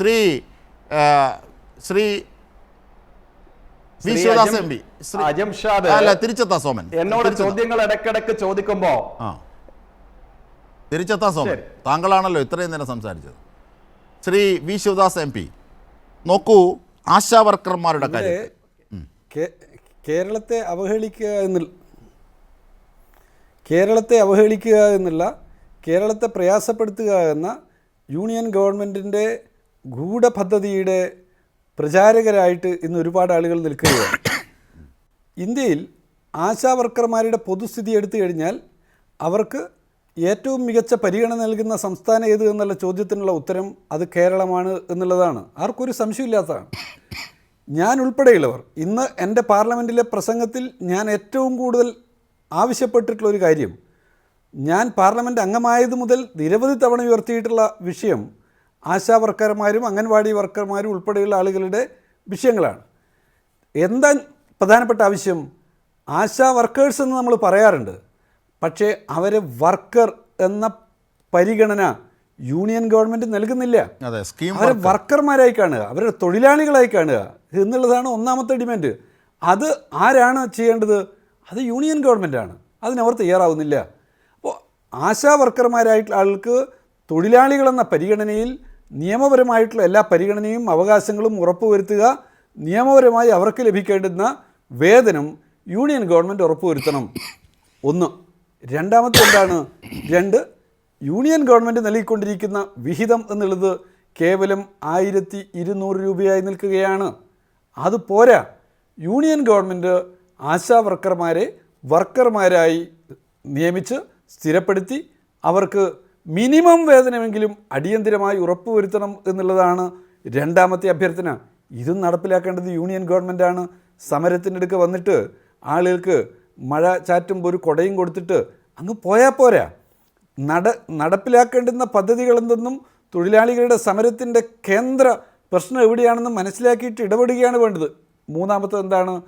Shri Shri V Shri Sivadas M P Shri Ajamshad അല്ല തിരിച്ചെത്താ സോമൻ. എന്നോട് ചോദ്യങ്ങൾ ഇടക്കിടക്ക് ചോദിക്കുമ്പോ തിരിച്ചെത്താ സോമൻ. താങ്കളാണല്ലോ ഇത്രയും നേരം സംസാരിച്ചത്. Shri V Sivadas M P നോക്കൂ ആശാവർക്കർമാരുടെ കാര്യം. കേരളത്തെ അവഹേളിക്കുക എന്നുള്ള കേരളത്തെ അവഹേളിക്കുക എന്നുള്ള കേരളത്തെ പ്രയാസപ്പെടുത്തുക എന്ന യൂണിയൻ ഗവൺമെന്റിന്റെ ഗൂഢപദ്ധതിയുടെ പ്രചാരകരായിട്ട് ഇന്ന് ഒരുപാട് ആളുകൾ നിൽക്കുകയാണ്. ഇന്ത്യയിൽ ആശാവർക്കർമാരുടെ പൊതുസ്ഥിതി എടുത്തു കഴിഞ്ഞാൽ അവർക്ക് ഏറ്റവും മികച്ച പരിഗണന നൽകുന്ന സംസ്ഥാനം ഏത് എന്നുള്ള ചോദ്യത്തിനുള്ള ഉത്തരം അത് കേരളമാണ് എന്നുള്ളതാണ്. ആർക്കൊരു സംശയമില്ലാത്തതാണ്. ഞാൻ ഉൾപ്പെടെയുള്ളവർ ഇന്ന് എന്റെ പാർലമെന്റിലെ പ്രസംഗത്തിൽ ഞാൻ ഏറ്റവും കൂടുതൽ ആവശ്യപ്പെട്ടിട്ടുള്ള ഒരു കാര്യം ഞാൻ പാർലമെന്റ് അംഗമായത് മുതൽ നിരവധി തവണ ഉയർത്തിയിട്ടുള്ള വിഷയം ആശാ വർക്കർമാരും അംഗൻവാടി വർക്കർമാരും ഉൾപ്പെടെയുള്ള ആളുകളുടെ വിഷയങ്ങളാണ്. എന്താ പ്രധാനപ്പെട്ട ആവശ്യം? ആശാ വർക്കേഴ്സ് എന്ന് നമ്മൾ പറയാറുണ്ട്. പക്ഷേ അവരെ വർക്കർ എന്ന പരിഗണന യൂണിയൻ ഗവൺമെന്റ് നൽകുന്നില്ല. അവരെ വർക്കർമാരായി കാണുക അവരുടെ തൊഴിലാളികളായി കാണുക എന്നുള്ളതാണ് ഒന്നാമത്തെ ഡിമാൻഡ്. അത് ആരാണ് ചെയ്യേണ്ടത്? അത് യൂണിയൻ ഗവൺമെന്റാണ് അതിനവർ തയ്യാറാവുന്നില്ല. അപ്പോൾ ആശാ വർക്കർമാരായിട്ടുള്ള ആൾക്ക് തൊഴിലാളികളെന്ന പരിഗണനയിൽ നിയമപരമായിട്ടുള്ള എല്ലാ പരിഗണനയും അവകാശങ്ങളും ഉറപ്പുവരുത്തുക നിയമപരമായി അവർക്ക് ലഭിക്കേണ്ടുന്ന വേതനം യൂണിയൻ ഗവൺമെന്റ് ഉറപ്പുവരുത്തണം. ഒന്ന്. രണ്ടാമത്തെ എന്താണ്? രണ്ട്. യൂണിയൻ ഗവൺമെന്റ് നൽകിക്കൊണ്ടിരിക്കുന്ന വിഹിതം എന്നുള്ളത് കേവലം ആയിരത്തി ഇരുന്നൂറ് രൂപയായി നിൽക്കുകയാണ്. അത് പോരാ. യൂണിയൻ ഗവൺമെന്റ് ആശാ വർക്കർമാരെ വർക്കർമാരായി നിയമിച്ച് സ്ഥിരപ്പെടുത്തി അവർക്ക് മിനിമം വേതനമെങ്കിലും അടിയന്തിരമായി ഉറപ്പുവരുത്തണം എന്നുള്ളതാണ് രണ്ടാമത്തെ അഭ്യർത്ഥന. ഇതും നടപ്പിലാക്കേണ്ടത് യൂണിയൻ ഗവൺമെന്റാണ് സമരത്തിനടുക്ക് വന്നിട്ട് ആളുകൾക്ക് മഴ ചാറ്റുമ്പോൾ ഒരു കൊടയും കൊടുത്തിട്ട് അങ്ങ് പോയാൽ പോരാ. നട നടപ്പിലാക്കേണ്ടുന്ന പദ്ധതികൾ എന്തെന്നും തൊഴിലാളികളുടെ സമരത്തിന്റെ കേന്ദ്ര പ്രശ്നം എവിടെയാണെന്ന് മനസ്സിലാക്കിയിട്ട് ഇടപെടുകയാണ് വേണ്ടത്. മൂന്നാമത്തത് എന്താണ്?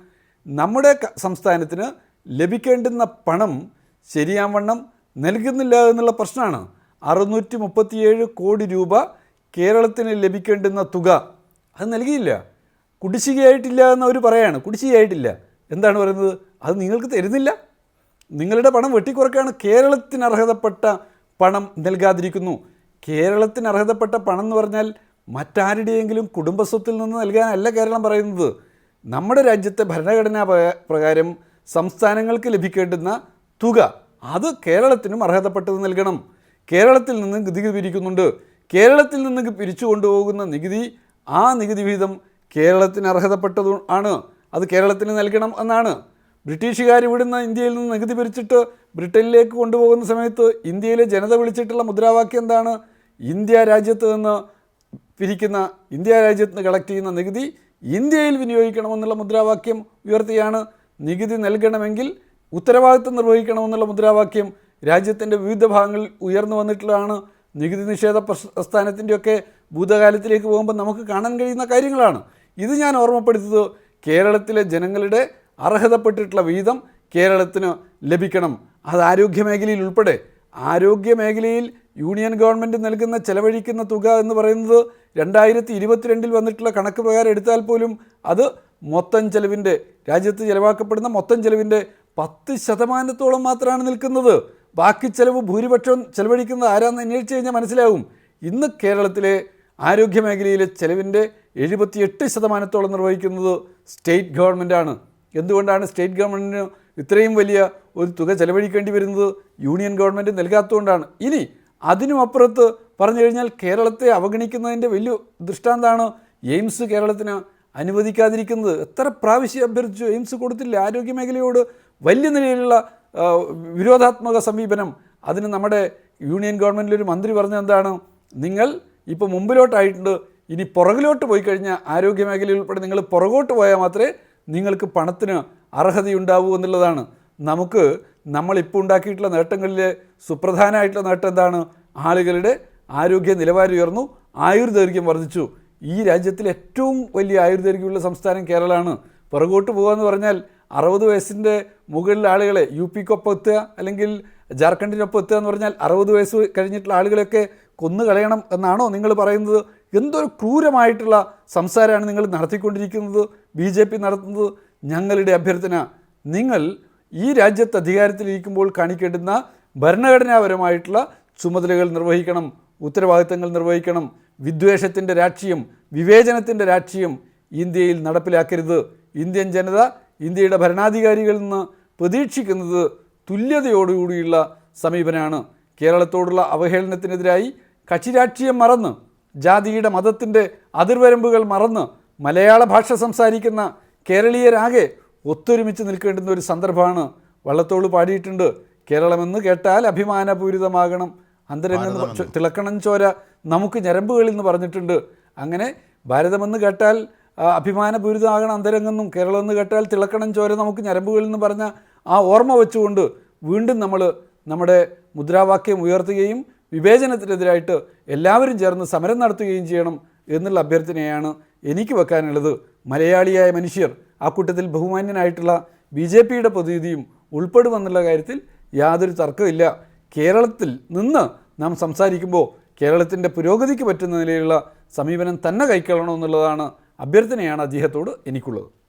നമ്മുടെ സംസ്ഥാനത്തിന് ലഭിക്കേണ്ടുന്ന പണം ശരിയാവണ്ണം നൽകുന്നില്ല എന്നുള്ള പ്രശ്നമാണ്. അറുന്നൂറ്റി മുപ്പത്തിയേഴ് കോടി രൂപ കേരളത്തിന് ലഭിക്കേണ്ടുന്ന തുക. അത് നൽകിയില്ല. കുടിശ്ശികയായിട്ടില്ല എന്ന് അവർ പറയാണ്. കുടിശ്ശികയായിട്ടില്ല. എന്താണ് പറയുന്നത്? അത് നിങ്ങൾക്ക് തരുന്നില്ല. നിങ്ങളുടെ പണം വെട്ടിക്കുറക്കാണ് കേരളത്തിന് അർഹതപ്പെട്ട പണം നൽകാതിരിക്കുന്നു. കേരളത്തിന് അർഹതപ്പെട്ട പണം എന്ന് പറഞ്ഞാൽ മറ്റാരുടെയെങ്കിലും കുടുംബസ്വത്തിൽ നിന്ന് നൽകാനല്ല കേരളം പറയുന്നത്. നമ്മുടെ രാജ്യത്തെ ഭരണഘടനാ പ്രകാരം സംസ്ഥാനങ്ങൾക്ക് ലഭിക്കേണ്ടുന്ന തുക. അത് കേരളത്തിനും അർഹതപ്പെട്ടത് നൽകണം. കേരളത്തിൽ നിന്ന് നികുതി പിരിക്കുന്നുണ്ട്. കേരളത്തിൽ നിന്ന് പിരിച്ചു കൊണ്ടുപോകുന്ന നികുതി ആ നികുതി വിഹിതം കേരളത്തിന് അർഹതപ്പെട്ടത് ആണ്. അത് കേരളത്തിന് നൽകണം എന്നാണ്. ബ്രിട്ടീഷുകാർ ഇവിടുന്ന് ഇന്ത്യയിൽ നിന്ന് നികുതി പിരിച്ചിട്ട് ബ്രിട്ടനിലേക്ക് കൊണ്ടുപോകുന്ന സമയത്ത് ഇന്ത്യയിലെ ജനത വിളിച്ചിട്ടുള്ള മുദ്രാവാക്യം എന്താണ്? ഇന്ത്യ രാജ്യത്ത് നിന്ന് പിരിക്കുന്ന ഇന്ത്യ രാജ്യത്ത് നിന്ന് കളക്ട് ചെയ്യുന്ന നികുതി ഇന്ത്യയിൽ വിനിയോഗിക്കണമെന്നുള്ള മുദ്രാവാക്യം ഉയർത്തിയാണ്. നികുതി നൽകണമെങ്കിൽ ഉത്തരവാദിത്വം നിർവഹിക്കണമെന്നുള്ള മുദ്രാവാക്യം രാജ്യത്തിന്റെ വിവിധ ഭാഗങ്ങളിൽ ഉയർന്നു വന്നിട്ടുള്ളതാണ് നികുതി നിഷേധ പ്രസ്ഥാനത്തിന്റെയൊക്കെ ഭൂതകാലത്തിലേക്ക് പോകുമ്പോൾ നമുക്ക് കാണാൻ കഴിയുന്ന കാര്യങ്ങളാണ്. ഇത് ഞാൻ ഓർമ്മപ്പെടുത്തിയത് കേരളത്തിലെ ജനങ്ങളുടെ അർഹതപ്പെട്ടിട്ടുള്ള വീതം കേരളത്തിന് ലഭിക്കണം. അത് ആരോഗ്യ മേഖലയിൽ ഉൾപ്പെടെ. ആരോഗ്യ മേഖലയിൽ യൂണിയൻ ഗവൺമെന്റ് നൽകുന്ന ചെലവഴിക്കുന്ന തുക എന്ന് പറയുന്നത് രണ്ടായിരത്തി ഇരുപത്തിരണ്ടിൽ വന്നിട്ടുള്ള കണക്ക് പ്രകാരം എടുത്താൽ പോലും അത് മൊത്തം ചെലവിന്റെ രാജ്യത്ത് ചെലവാക്കപ്പെടുന്ന മൊത്തം ചെലവിന്റെ പത്ത് ശതമാനത്തോളം മാത്രമാണ് നിൽക്കുന്നത്. ബാക്കി ചിലവ് ഭൂരിപക്ഷം ചെലവഴിക്കുന്നത് ആരാന്ന് അന്വേഷിച്ച് കഴിഞ്ഞാൽ മനസ്സിലാവും. ഇന്ന് കേരളത്തിലെ ആരോഗ്യ മേഖലയിലെ ചെലവിന്റെ എഴുപത്തിയെട്ട് ശതമാനത്തോളം നിർവഹിക്കുന്നത് സ്റ്റേറ്റ് ഗവൺമെന്റാണ്. എന്തുകൊണ്ടാണ് സ്റ്റേറ്റ് ഗവൺമെന്റിന് ഇത്രയും വലിയ ഒരു തുക ചെലവഴിക്കേണ്ടി വരുന്നത് യൂണിയൻ ഗവൺമെന്റ് നൽകാത്തതുകൊണ്ടാണ്? ഇനി അതിനും അപ്പുറത്ത് പറഞ്ഞു കഴിഞ്ഞാൽ കേരളത്തെ അവഗണിക്കുന്നതിന്റെ വലിയ ദൃഷ്ടാന്താണ് എയിംസ് കേരളത്തിന് അനുവദിക്കാതിരിക്കുന്നത്. എത്ര പ്രാവശ്യം അഭ്യർത്ഥിച്ചു? എയിംസ് കൊടുത്തില്ല. ആരോഗ്യ മേഖലയോട് വലിയ നിലയിലുള്ള വിരോധാത്മക സമീപനം. അതിന് നമ്മുടെ യൂണിയൻ ഗവൺമെന്റിലൊരു മന്ത്രി പറഞ്ഞത് എന്താണ്? നിങ്ങൾ ഇപ്പോൾ മുമ്പിലോട്ടായിട്ടുണ്ട് ഇനി പുറകിലോട്ട് പോയി കഴിഞ്ഞാൽ ആരോഗ്യ മേഖലയിൽ ഉൾപ്പെടെ നിങ്ങൾ പുറകോട്ട് പോയാൽ മാത്രമേ നിങ്ങൾക്ക് പണത്തിന് അർഹതയുണ്ടാവൂ എന്നുള്ളതാണ്. നമുക്ക് നമ്മളിപ്പോൾ ഉണ്ടാക്കിയിട്ടുള്ള നേട്ടങ്ങളിലെ സുപ്രധാനമായിട്ടുള്ള നേട്ടം എന്താണ്? ആളുകളുടെ ആരോഗ്യ നിലവാരം ഉയർന്നു ആയുർദൈർഘ്യം വർദ്ധിച്ചു. ഈ രാജ്യത്തിൽ ഏറ്റവും വലിയ ആയുർദൈർഘ്യമുള്ള സംസ്ഥാനം കേരളമാണ്. പുറകോട്ട് പോകുക പറഞ്ഞാൽ അറുപത് വയസ്സിന്റെ മുകളിൽ ആളുകളെ യു പിക്കൊപ്പം എത്തുക അല്ലെങ്കിൽ ജാർഖണ്ഡിനൊപ്പം എത്തുക എന്ന് പറഞ്ഞാൽ അറുപത് വയസ്സ് കഴിഞ്ഞിട്ടുള്ള ആളുകളെയൊക്കെ കൊന്നു കളയണം എന്നാണോ നിങ്ങൾ പറയുന്നത്? എന്തൊരു ക്രൂരമായിട്ടുള്ള സംസാരമാണ് നിങ്ങൾ നടത്തിക്കൊണ്ടിരിക്കുന്നത് ബി ജെ പി നടത്തുന്നത് ഞങ്ങളുടെ അഭ്യർത്ഥന. നിങ്ങൾ ഈ രാജ്യത്ത് അധികാരത്തിലിരിക്കുമ്പോൾ കാണിക്കേണ്ടുന്ന ഭരണഘടനാപരമായിട്ടുള്ള ചുമതലകൾ നിർവഹിക്കണം ഉത്തരവാദിത്തങ്ങൾ നിർവഹിക്കണം. വിദ്വേഷത്തിന്റെ രാഷ്ട്രീയം വിവേചനത്തിന്റെ രാഷ്ട്രീയം ഇന്ത്യയിൽ നടപ്പിലാക്കരുത്. ഇന്ത്യൻ ജനത ഇന്ത്യയുടെ ഭരണാധികാരികളിൽ നിന്ന് പ്രതീക്ഷിക്കുന്നത് തുല്യതയോടുകൂടിയുള്ള സമീപനമാണ്. കേരളത്തോടുള്ള അവഹേളനത്തിനെതിരായി കക്ഷി രാഷ്ട്രീയം മറന്ന് ജാതിയുടെ മതത്തിന്റെ അതിർവരമ്പുകൾ മറന്ന് മലയാള ഭാഷ സംസാരിക്കുന്ന കേരളീയരാകെ ഒത്തൊരുമിച്ച് നിൽക്കേണ്ടുന്ന ഒരു സന്ദർഭമാണ് വള്ളത്തോൾ പാടിയിട്ടുണ്ട്. കേരളമെന്ന് കേട്ടാൽ അഭിമാനപൂരിതമാകണം. അന്തരംഗം. തിളക്കണം ചോര നമുക്ക് ഞരമ്പുകളിൽ എന്ന് പറഞ്ഞിട്ടുണ്ട്. അങ്ങനെ ഭാരതമെന്ന് കേട്ടാൽ അഭിമാനപൂരിതമാകണം അന്തരംഗെന്നും കേരളം എന്ന് കേട്ടാൽ തിളക്കണം ചോര നമുക്ക് ഞരമ്പുകളിൽ എന്ന് പറഞ്ഞ ആ ഓർമ്മ വെച്ചുകൊണ്ട് വീണ്ടും നമ്മൾ നമ്മുടെ മുദ്രാവാക്യം ഉയർത്തുകയും വിവേചനത്തിനെതിരായിട്ട് എല്ലാവരും ചേർന്ന് സമരം നടത്തുകയും ചെയ്യണം എന്നുള്ള അഭ്യർത്ഥനയാണ് എനിക്ക് വെക്കാനുള്ളത്. മലയാളിയായ മനുഷ്യർ ആ കൂട്ടത്തിൽ ബഹുമാന്യനായിട്ടുള്ള ബി ജെ പിയുടെ പ്രതിനിധിയും ഉൾപ്പെടുമെന്നുള്ള കാര്യത്തിൽ യാതൊരു തർക്കമില്ല. കേരളത്തിൽ നിന്ന് നാം സംസാരിക്കുമ്പോൾ കേരളത്തിന്റെ പുരോഗതിക്ക് പറ്റുന്ന നിലയിലുള്ള സമീപനം തന്നെ കൈക്കൊള്ളണമെന്നുള്ളതാണ് അഭ്യർത്ഥനയാണ് അദ്ദേഹത്തോട് എനിക്കുള്ളത്.